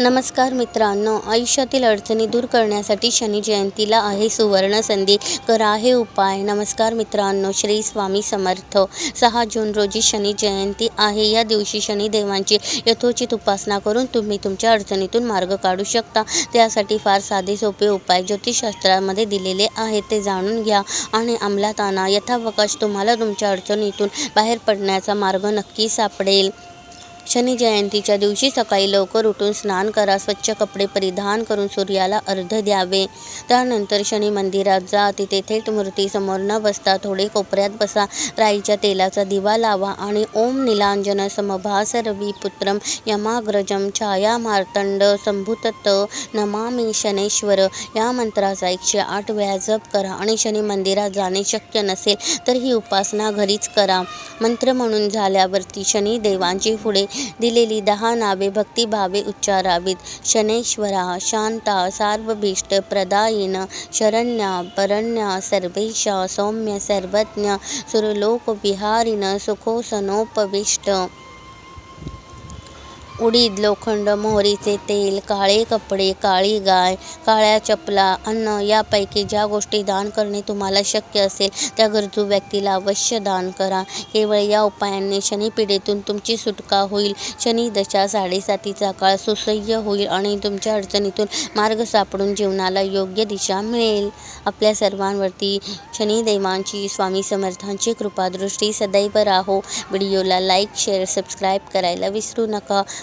नमस्कार मित्रांनो आयुष्यातील अडचणी दूर करण्यासाठी शनी जयंतीला आहे सुवर्ण संधी. करा हे उपाय. नमस्कार मित्रांनो श्री स्वामी समर्थ. सहा जून रोजी शनी जयंती आहे. या दिवशी शनिदेवांची यथोचित उपासना करून तुम्ही तुमच्या अडचणीतून मार्ग काढू शकता. त्यासाठी फार साधे सोपे उपाय ज्योतिषशास्त्रामध्ये दिलेले आहेत. ते जाणून घ्या आणि अंमलात आणा. यथावकाश तुम्हाला तुमच्या अडचणीतून बाहेर पडण्याचा मार्ग नक्की सापडेल. शनी जयंतीच्या दिवशी सकाळी लवकर उठून स्नान करा स्वच्छ कपडे परिधान करून सूर्याला अर्ध द्यावे. त्यानंतर शनी मंदिरात जा तिथे थेट मूर्तीसमोर न बसता थोडे कोपऱ्यात बसा. राईच्या तेलाचा दिवा लावा आणि ओम निलांजन समभास रवी पुत्रम यमाग्रजम छाया मार्तंड संभूतत नमामी शनेश्वर. या मंत्राचा एकशे आठ वेळा जप करा आणि शनी मंदिरात जाणे शक्य नसेल तर ही उपासना घरीच करा. मंत्र म्हणून झाल्यावरती शनी देवांची पुढे दिलेली दहा नावे भक्तिभावे उच्चारावीत. शनेश्वरा शांता सार्वभीष्ट प्रदायिन शरण्या परण्या सर्वेशा सौम्य सर्वज्ञ सुरलोकविहारिण सुखोसनोपविष्ट उडीद लोखंड मोहरीचे तेल काळे कपडे काळी गाय काळ्या चपला अन्न यापैकी ज्या गोष्टी दान करणे तुम्हाला शक्य असेल त्या गरजू व्यक्तीला अवश्य दान करा. केवळ या उपायांनी पिढीतून तुमची सुटका होईल. शनिदशा साडेसातीचा काळ सुसह्य होईल आणि तुमच्या अडचणीतून मार्ग सापडून जीवनाला योग्य दिशा मिळेल. आपल्या सर्वांवरती शनिदेवांची स्वामी समर्थांची कृपादृष्टी सदैव राहो. व्हिडिओला लाईक शेअर सबस्क्राईब करायला विसरू नका.